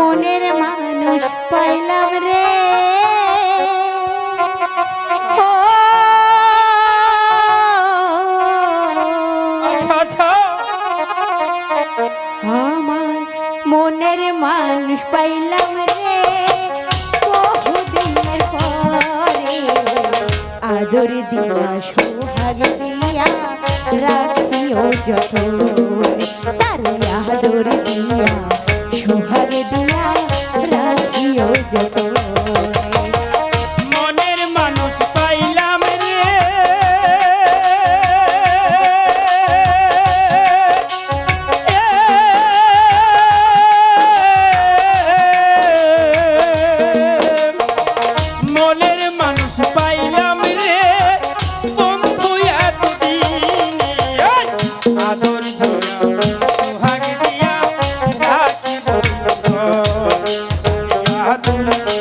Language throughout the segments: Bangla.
মনের মানুষ পাইলাম রে। আচ্ছা, আচ্ছা। মনের মানুষ পাইলাম রে। বহুদিনের পরে আদর দিয়া সৌভাগ্য দিয়া রাখিও যত রাখিও যতন আদর সোহাগ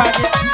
তোরে।